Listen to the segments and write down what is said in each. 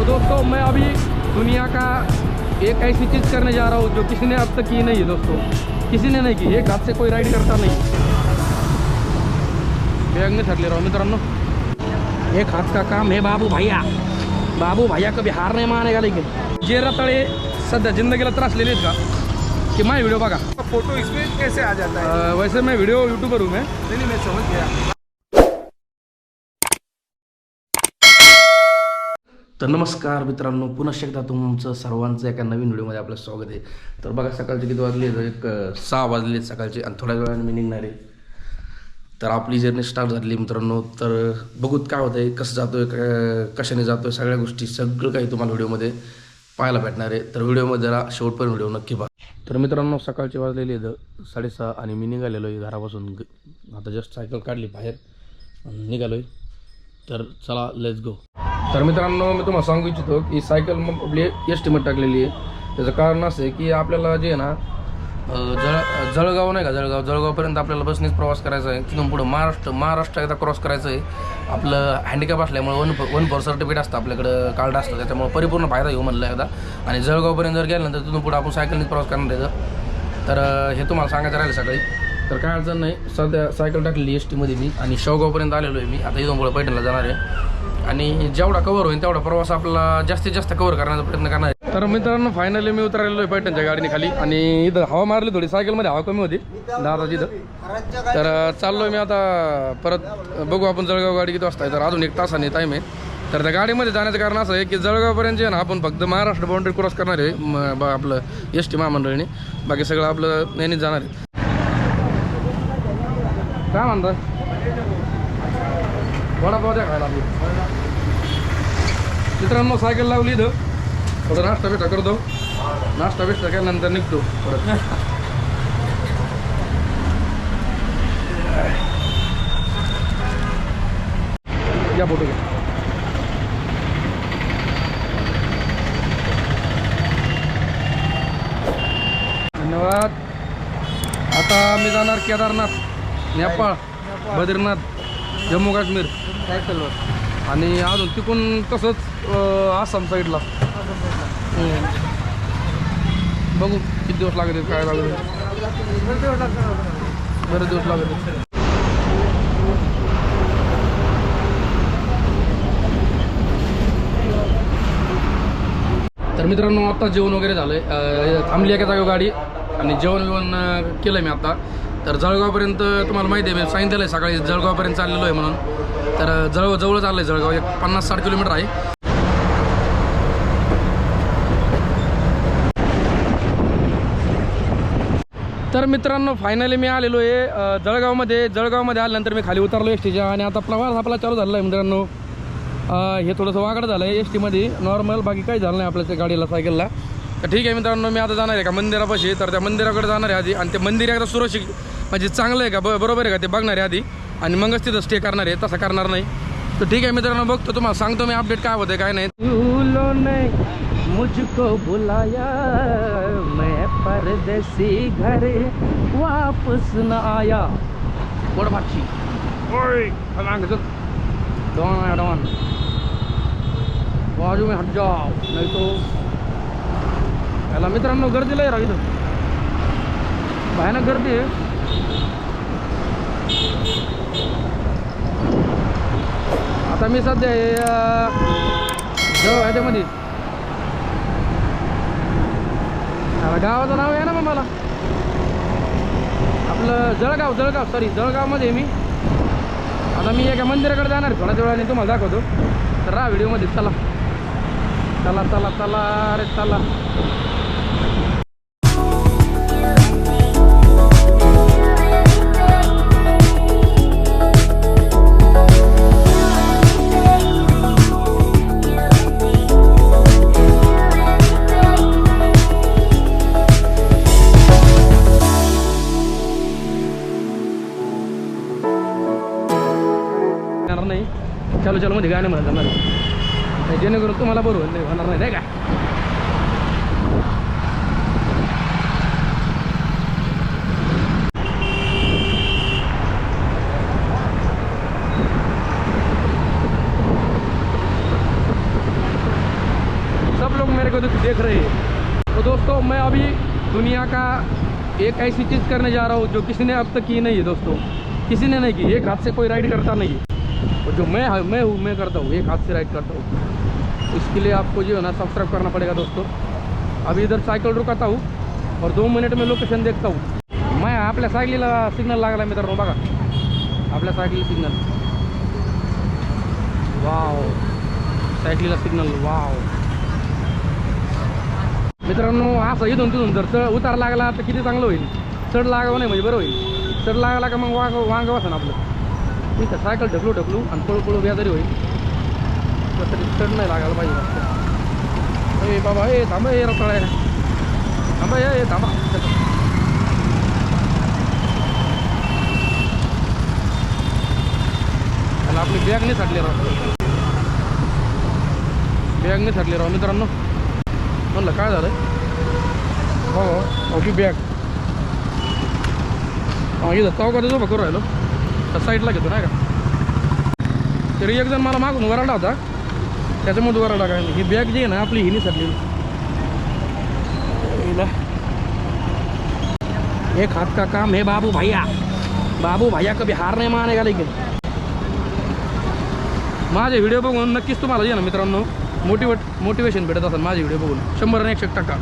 तो दोस्तों मैं अभी दुनिया का एक ऐसी चीज़ करने जा रहा हूँ जो किसी ने अब तक की नहीं है दोस्तों। किसी ने नहीं की एक हाथ से कोई राइड करता नहीं। बॅग नाही ठरले राव मित्रांनो एक हात का काम है बाबू भैया। बाबू भैया कभी हार नाही मानेगा लेकिन जे रताळे सध्या जिंदगीला त्रासलेले आहेत का की माझे व्हिडिओ बघा फोटो इसमें कैसे आ जाता है? अं, वैसे मैं व्हिडिओ यूट्यूबर हूँ मैं। नहीं नहीं मैं समझ गया। तर नमस्कार मित्रांनो पुन्हा एकदा तुमचं सर्वांचं एका नवीन व्हिडिओमध्ये आपलं स्वागत आहे. तर बघा सकाळचे किती वाजले? एक सहा वाजले आहेत सकाळचे आणि थोड्या वेळाने मी निघणार आहे. तर आपली जर्नी स्टार्ट झाली मित्रांनो. तर बघूत काय होतं आहे कसं जातो आहे कशाने जातो आहे सगळ्या गोष्टी सगळं काही तुम्हाला व्हिडिओमध्ये पाहायला भेटणार आहे. तर व्हिडिओमध्ये जरा शेवटपर्यंत व्हिडिओ नक्की पहा. तर मित्रांनो सकाळचे वाजलेले आहेत साडेसहा आणि मी निघालेलो आहे घरापासून. आता जस्ट सायकल काढली बाहेर. निघालो आहे तर चला लेट्स गो तर मित्रांनो मी तुम्हाला सांगू इच्छितो की सायकल मग आपली एस टीमध्ये टाकलेली आहे. त्याचं कारण असं आहे की आपल्याला जे आहे ना जळ जळगाव नाही का जळगाव जळगावपर्यंत आपल्याला बसनेच प्रवास करायचा आहे. तिथून पुढं महाराष्ट्र महाराष्ट्र एकदा क्रॉस करायचं आहे. आपलं हँडिकॅप असल्यामुळे वन वन फोर सर्टिफिकेट असतं आपल्याकडं कार्ड असतं. त्याच्यामुळे परिपूर्ण फायदा घेऊ म्हणलं एकदा. आणि जळगावपर्यंत जर गेल्यानंतर तिथून पुढं आपण सायकलनेच प्रवास करणार आहे. तर हे तुम्हाला सांगायचं राहिलं सकाळी. तर काय अडचण नाही. सध्या सायकल टाकलेली एस टीमध्ये मी आणि शेवगावपर्यंत आलेलो आहे मी. आता इथून पैठणला जाणार आहे. आणि जेवढा कवर होईल तेवढा प्रवास आपला जास्तीत जास्त कवर करण्याचा प्रयत्न करणार आहे. तर मित्रांनो फायनली मी उतरलेलो आहे पैठणच्या गाडीने खाली. आणि इथं हवा मारली थोडी. सायकलमध्ये हवा कमी होती. दादा तिथं तर चाललो मी आता परत. बघू आपण जळगाव गाडी किती वाजता आहे. तर अजून एक तासाने टाईम आहे. तर त्या गाडीमध्ये जाण्याचं कारण असं आहे की जळगावपर्यंत जे ना आपण फक्त महाराष्ट्र बाउंड्री क्रॉस करणार आहे आपलं एस टी महामंडळीने. बाकी सगळं आपलं नेहमीच जाणार आहे. काय म्हणता वडापाव द्या खायला आपली मित्रांनो सायकल लावली इथं थोडं नाश्ता बिष्टा करतो नाश्ता बिष्टा केल्यानंतर निघतो परत या फोटो घ्या धन्यवाद आता मी जाणार केदारनाथ नेपाळ बद्रीनाथ जम्मू काश्मीर. सायकलवर आणि अजून तिकून तसंच आसाम साईडला हम्म. बघू किती दिवस आहेत काय आहेत. बरेच दिवस लागत आहेत. तर मित्रांनो आता जेवण वगैरे झालं आहे थांबली एका जागेवर गाडी. आणि जेवण बिवण केलं मी आता. तर जळगावपर्यंत तुम्हाला माहिती आहे मी सांगितलेलं आहे सकाळी जळगावपर्यंत चाललेलो आहे म्हणून. तर जळगाव जवळच आलं आहे जळगाव एक पन्नास साठ किलोमीटर आहे. तर मित्रांनो फायनली मी आलेलो आहे जळगावमध्ये. जळगावमध्ये आल्यानंतर मी खाली उतरलो एस टीच्या आणि आता प्रवास आपला चालू झाला आहे मित्रांनो. हे थोडंसं वागडं झालं आहे एस टीमध्ये नॉर्मल बाकी काही झालं नाही आपल्या त्या गाडीला सायकलला. तर ठीक आहे मित्रांनो मी आता जाणार आहे का मंदिरापाशी? तर त्या मंदिराकडे जाणार आहे आधी. आणि ते मंदिर एकदा सुरक्षित म्हणजे चांगलं आहे का? ब बरोबर आहे का? ते बघणार आहे आधी. आणि मगच तिथं स्टे करणार आहे. तसं करणार नाही. तर ठीक आहे मित्रांनो बघतो तुम्हाला. सांगतो मी अपडेट काय होतं काय नाही. मुझको बुलाया मैं परदेसी घर वापस न आया. गोड भाची. ओय मांग चल. डॉन आया डॉन. बाजू में हट जाओ नहीं तो याला मित्रांनो गर्दी लय राव भयानक गर्दी आहे. आता मी सध्या जवळ ह्याच्यामध्ये गावाचं नाव आहे ना मग मला. आपलं जळगाव जळगाव सॉरी जळगावमध्ये आहे मी. आता मी एका मंदिराकडे जाणार आहे. थोड्याच वेळाने तुम्हाला दाखवतो. तर राहा व्हिडिओमध्ये. चला. चला चला चला. अरे चला. चालू चालू मध्ये गाणे म्हणत जाणार. जेणेकरून तुम्हाला बरोबर नाही होणार नाही नाही का? मेरे को देख रहे हैं। तो दोस्तों, मैं अभी दुनिया का एक ऐसी चीज़ करने जा रहा हूँ जो किसी ने अब तक की नहीं है, दोस्तों। किसी ने नहीं की, एक हाथ से कोई राइड करता नहीं और जो मैं मैं हूँ मैं करता हूँ एक हाथ से राइड करता हूँ। इसके लिए आपको जो है ना सब्सक्राइब करना पड़ेगा दोस्तों। अभी इधर सायकल रुकाता हूँ और दो मिनट में लोकेशन देखता हूँ। मैं आपल्या सायकलीला सिग्नल लागला मित्रांनो बघा। आपल्या सायकली सिग्नल वाव सायकलीला सिग्नल वाव मित्रांनो असं इथून तिथून जर चढ उतार लागला तर किती चांगलं होईल? चढ लागावं नाही म्हणजे बरं होईल. चढ लागला का मग वांग वांग वासन आपलं. ठीक आहे सायकल ढकलू ढकलू आणि पळू पळू बेजारी होईल. तरी चढ नाही लागायला पाहिजे ए बाबा ए थांब ए रताळा थांबा ए ए, थांबा. त्याला आपली बॅग नाही छाटली राव. बॅग नाही छाटली राव मित्रांनो. म्हणलं काय झालं? हो हो बॅग हा इथं चौकात उभं करू राहिलो? तर साईडला घेतो नाही का? तरी एक जण मला मागून वराडा होता. त्याच्यामध्ये वराडा काय ही बॅग जी आहे ना आपली हिनी छाटलेली एक हात का काम हे बाबू भैया. बाबू भैया कभी हार नाही मानेगा लेकिन? माझे व्हिडिओ बघून नक्कीच तुम्हाला जे ना मित्रांनो मोटिवेट मोटिवेशन भेटत असेल माझे व्हिडिओ बघून. शंभर आणि एकशे टक्का.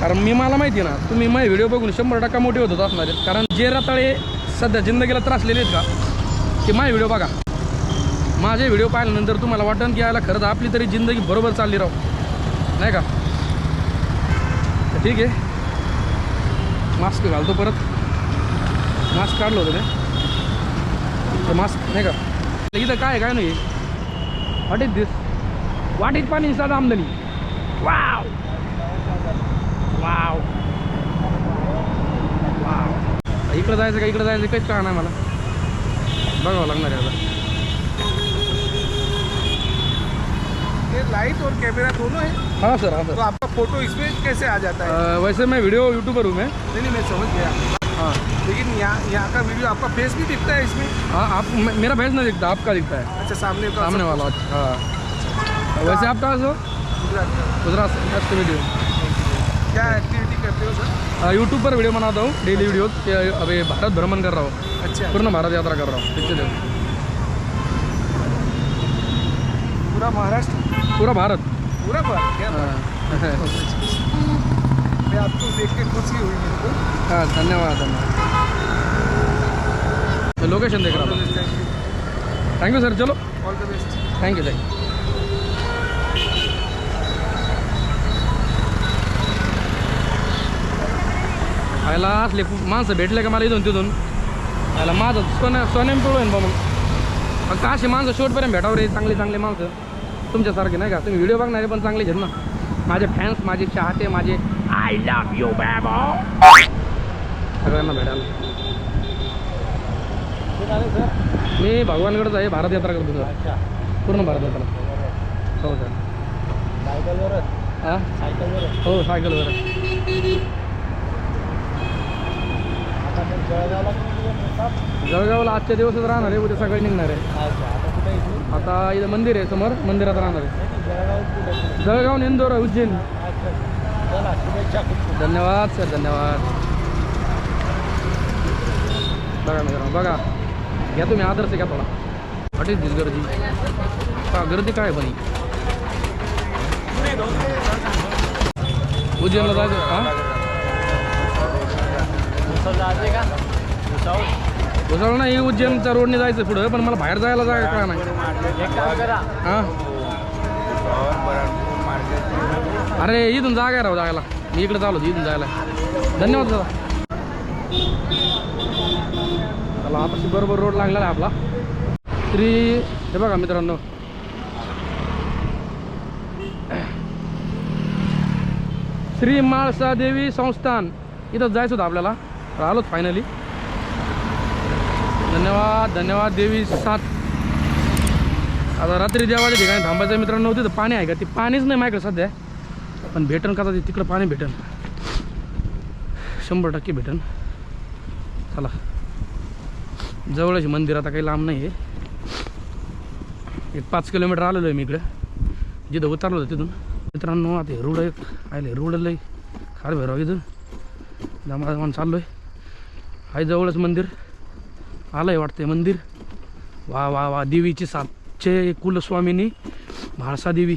कारण मी मला माहिती आहे ना तुम्ही माझे व्हिडिओ बघून शंभर टक्का मोटिवेट होत असणार आहेत. कारण जे रताळे सध्या जिंदगीला त्रासलेले आहेत का? की माझे व्हिडिओ बघा. माझे व्हिडिओ पाहिल्यानंतर तुम्हाला वाटण की यायला खरंच आपली तरी जिंदगी बरोबर चालली राहू नाही का? ठीक आहे. मास्क घालतो परत. मास्क काढलं होतं ते. तर मास्क नाही का? इथं काय काय नाही व्हॉट इज दिस वाटेत इज पाणी? साधा आमदनी. वाव वाव वाव इकडं जायचं का इकडं जायचं काहीच कळा नाही मला. बघावं लागणार आहे आता. लाइट और कैमरा दोनों है। हाँ सर हाँ सर. तो आपका फ़ोटो इसमें कैसे आ जाता है? अ, वैसे मैं वीडियो यूट्यूबर हूँ मैं. नहीं नहीं मैं समझ गया। हाँ. लेकिन यहाँ यहाँ का वीडियो आपका फेस भी दिखता है इसमें? हाँ आप मेरा फेस नहीं दिखता आपका दिखता है. अच्छा सामने का सामने वाला हाँ. वैसे आप कहाँ से हो? गुजरात गुजरात से वीडियो क्या एक्टिविटी करते हो सर यूट्यूब पर वीडियो बनाता हूँ डेली वीडियो अभी भारत भ्रमण कर रहा हूँ। अच्छा। पूर्ण भारत यात्रा कर रहा हूँ पिछले दिन पूरा महाराष्ट्र? पूरा भारत। पूरा भारत? क्या हाँ। मैं आपको देख के खुशी हुई मेरे को। हाँ धन्यवाद धन्यवाद। लोकेशन देख रहा हूँ। थैंक यू सर चलो। All the best thank you thank thank you आयला असले माणसं भेटले का मला इथून तिथून? आयला माझं सोन्या सोन्याम पिळू आहे बा मग फक्त अशी माणसं शेवटपर्यंत भेटावर रे चांगली चांगली माणसं? तुमच्यासारखे नाही का? तुम्ही व्हिडिओ बघणारे पण चांगले आहेत ना. माझे फॅन्स माझे चाहते माझे आय लव्ह यू बॅबो सगळ्यांना भेटायला. मी भगवानकडचं आहे भारत यात्रा करतो सर. पूर्ण भारत यात्रा. हो सर. हां हो सायकलवर जळगावला आजच्या दिवसच राहणार आहे उद्या सकाळी निघणार आहे. आता इथं मंदिर आहे समोर मंदिरात राहणार आहे. जळगाव इंदोर उज्जैन. धन्यवाद सर धन्यवाद. बघा मित्रांनो बघा. घ्या तुम्ही आदर्श घ्या थोडा. इज दिस गर्दी? का गर्दी काय ही? उज्जैनला जायचं हां? घुसळ नाही उज्जैनच्या रोडने जायचं पुढं पण मला बाहेर जायला जागा कळा नाही? हां? अरे इथून जागा राव जायला. मी इकडे चालू इथून जायला. धन्यवाद दादा. चला आता बरोबर रोड लागलेला आहे आपला. श्री हे बघा मित्रांनो. श्री माळसा देवी संस्थान. इथं जायचं होतं आपल्याला. तर आलोच फायनली धन्यवाद धन्यवाद देवी सात. आता रात्री देवाच्या ठिकाणी थांबायचं मित्रांनो तिथं पाणी आहे का? ते पाणीच नाही माझ्याकडे सध्या. पण भेटन का ते तिकडं पाणी भेटन. शंभर टक्के भेटन. चला. जवळच मंदिर आता काही लांब नाही आहे एक पाच किलोमीटर आलेलो आहे मी इकडे. जिथं उतरलो होतं तिथून. मित्रांनो आता हे रोड आहे आले रोड लय. खार भैरव इथं. दमा चाललो आहे आहे जवळच मंदिर. आलं आहे वाटते मंदिर. वा वा वा देवीची सातचे कुलस्वामिनी म्हाळसा देवी.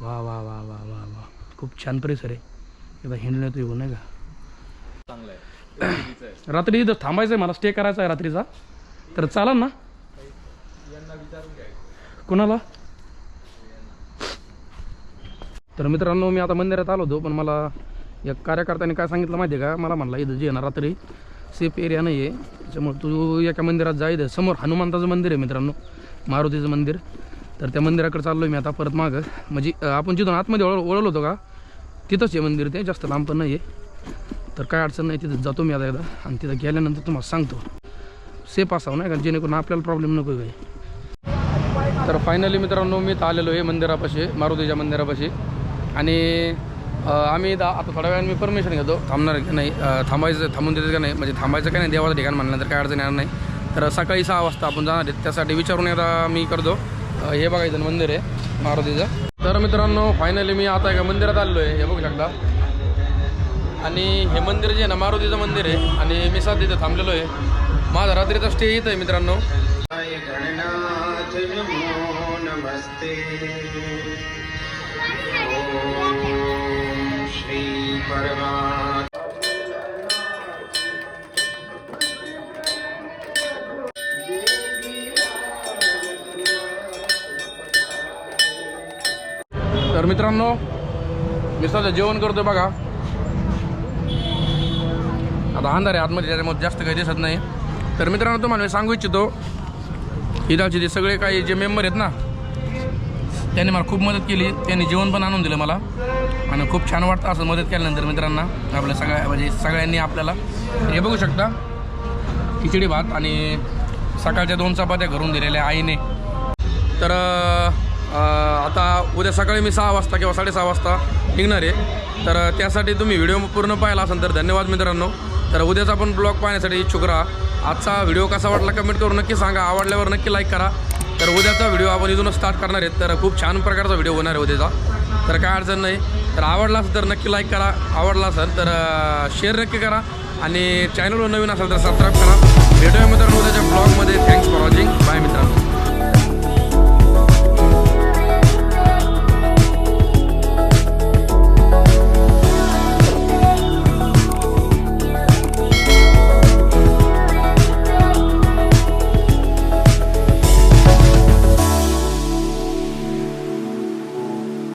वा वा वा वा वा वा. खूप छान परिसर आहे. एकदा हिंडण्यात येऊ नाही का? रात्री इथं थांबायचं आहे मला स्टे करायचा आहे रात्रीचा. तर चालेल ना. कोणाला? तर मित्रांनो मी आता मंदिरात आलो होतो पण मला एक कार्यकर्त्याने काय सांगितलं माहिती आहे का? मला म्हणला इथं जे ना रात्री सेफ एरिया नाही आहे त्याच्यामुळे तू एका मंदिरात जा इथं. समोर हनुमंताचं मंदिर आहे मित्रांनो मारुतीचं मंदिर. तर त्या मंदिराकडे चाललो आहे मी आता परत मागं. म्हणजे आपण जिथून आतमध्ये ओळ ओळखलो होतो का? तिथंच आहे मंदिर ते जास्त लांब पण नाही आहे तर काय अडचण नाही तिथं जातो मी आता एकदा. आणि तिथं गेल्यानंतर तुम्हाला सांगतो. सेफ असावं नाही का? जेणेकरून आपल्याला प्रॉब्लेम नको काही तर फायनली मित्रांनो मी तर आलेलो आहे मंदिरापाशी मारुतीच्या मंदिरापाशी. आणि आम्ही दा आता थोड्या वेळाने मी परमिशन घेतो. थांबणार की नाही? थांबायचं थांबून देतं का नाही? म्हणजे थांबायचं काय नाही? देवाचं ठिकाण म्हणल्यानंतर काय अडचण येणार नाही. तर सकाळी सहा वाजता आपण जाणार आहेत. त्यासाठी विचारून आता मी करतो. हे बघा इथं मंदिर आहे मारुतीचं. तर मित्रांनो फायनली मी आता एका मंदिरात आलेलो आहे. हे बघू शकता. आणि हे मंदिर जे आहे ना मारुतीचं मंदिर आहे. आणि मी सात इथं थांबलेलो आहे. माझा रात्रीचा स्टे इथं आहे मित्रांनो. नमस्ते. परमा तर मित्रांनो मी सध्या जेवण करतोय बघा. आता अंधार आहे आतमध्ये त्याच्यामध्ये जास्त काही दिसत नाही. तर मित्रांनो तुम्हाला मी सांगू इच्छितो इदाचे जे सगळे काही जे मेंबर आहेत ना त्यांनी मला खूप मदत केली. त्यांनी जेवण पण आणून दिलं मला. आणि खूप छान वाटतं असं मदत केल्यानंतर मित्रांना आपल्या सगळ्या म्हणजे सगळ्यांनी आपल्याला हे बघू शकता खिचडी भात आणि सकाळच्या दोन चपात्या घरून दिलेल्या आईने. तर आता उद्या सकाळी मी सहा वाजता किंवा साडेसहा वाजता निघणार आहे. तर त्यासाठी तुम्ही व्हिडिओ पूर्ण पाहिला असेल तर धन्यवाद मित्रांनो. तर उद्याचा आपण ब्लॉग पाहण्यासाठी इच्छुक राहा. आजचा व्हिडिओ कसा वाटला कमेंट करून नक्की सांगा. आवडल्यावर नक्की लाईक करा. तर उद्याचा व्हिडिओ आपण इथूनच स्टार्ट करणार आहेत. तर खूप छान प्रकारचा व्हिडिओ होणार आहे उद्याचा. तर काय अडचण नाही. तर आवडला असेल तर नक्की लाईक करा. आवडला असेल तर शेअर नक्की करा. आणि चॅनलवर नवीन असेल तर सबस्क्राईब करा. भेटूया मित्रांनो उद्याच्या ब्लॉगमध्ये थँक्स फॉर वॉचिंग बाय मित्रांनो.